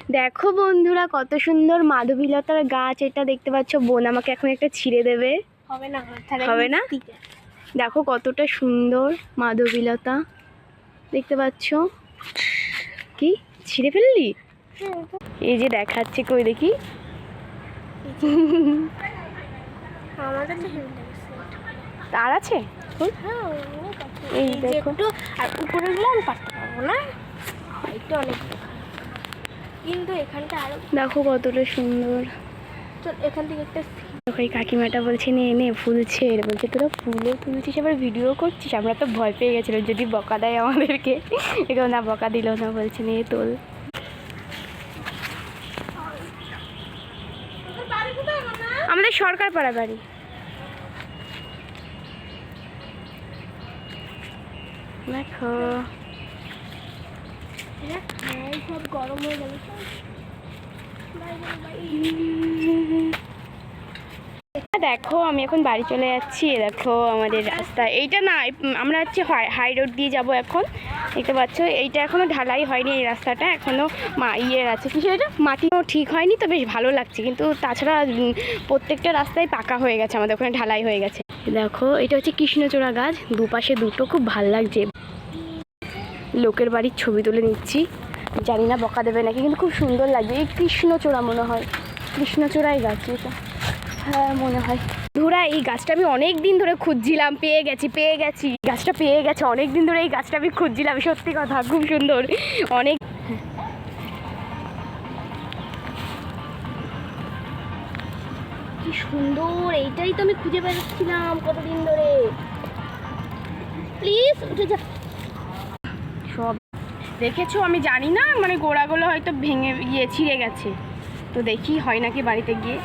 দেখো বন্ধুরা কত সুন্দর মাধবীলতার গাছ। এটা দেখতে পাচ্ছ বোন আমাকে এখন একটা ছিঁড়ে দেবে। হবে না হবে না? দেখো কতটা সুন্দর মাধবীলতা। দেখতে পাচ্ছ? কি? ছিঁড়ে ফেললি? এই যে দেখাচ্ছে কই দেখি। আছে? কই? হ্যাঁ আছে। এই দেখো। আর উপরেগুলো আমি পারতে পারব না। এটা অনেক। কিন্তু এখানটা আরও দেখো কতটা সুন্দর। চল এখান থেকে একটা দেখো এই কাকিমাটা বলছে নে নে ফুল ছেড় বলছে তোরা ফুলে তুলছিস আবার ভিডিও করছিস? আমরা তো ভয় পেয়ে গেছিলাম যদি বকা দেয় আমাদেরকে। এরকম না বকা দিল না বলছে নে তোল। আমাদের সরকার পাড়া বাড়ি। দেখো। হয়ে গেল। দেখো, আমি এখন বাড়ি চলে যাচ্ছি। দেখো, আমাদের রাস্তা। এইটা না, আমরা হচ্ছে হাই রোড দিয়ে যাব এখন। দেখতে পাচ্ছ, এইটা এখনও ঢালাই হয়নি এই রাস্তাটা। এখনও মা, ইয়ের আছে। কিছু এটা মাটিও ঠিক হয়নি, তো বেশ ভালো লাগছে। কিন্তু তাছাড়া প্রত্যেকটা রাস্তায় পাকা হয়ে গেছে। আমাদের ওখানে ঢালাই হয়ে গেছে। দেখো, এটা হচ্ছে কৃষ্ণচূড়া গাছ। দুপাশে দুটো খুব ভালো লাগছে। লোকের বাড়ির ছবি তুলে নিচ্ছি। জানি না বকা দেবে নাকি, কিন্তু খুব সুন্দর লাগবে। এই কৃষ্ণচূড়া মনে হয়। কৃষ্ণচূড়াই গাছ এটা। হ্যাঁ মনে হয়। ধুরা, এই গাছটা আমি অনেক দিন ধরে খুঁজছিলাম, পেয়ে গেছি পেয়ে গেছি। গাছটা পেয়ে গেছে অনেক দিন ধরে এই গাছটা আমি খুঁজছিলাম, সত্যি কথা, খুব সুন্দর। অনেক কি সুন্দর, এইটাই তো আমি খুঁজে বেড়াচ্ছিলাম কতদিন ধরে। প্লিজ, উঠে যা। দেখেছ? আমি জানি না মানে গোড়াগুলো হয়তো ভেঙে গিয়ে ছিঁড়ে গেছে। তো দেখি, হয় নাকি বাড়িতে গিয়ে?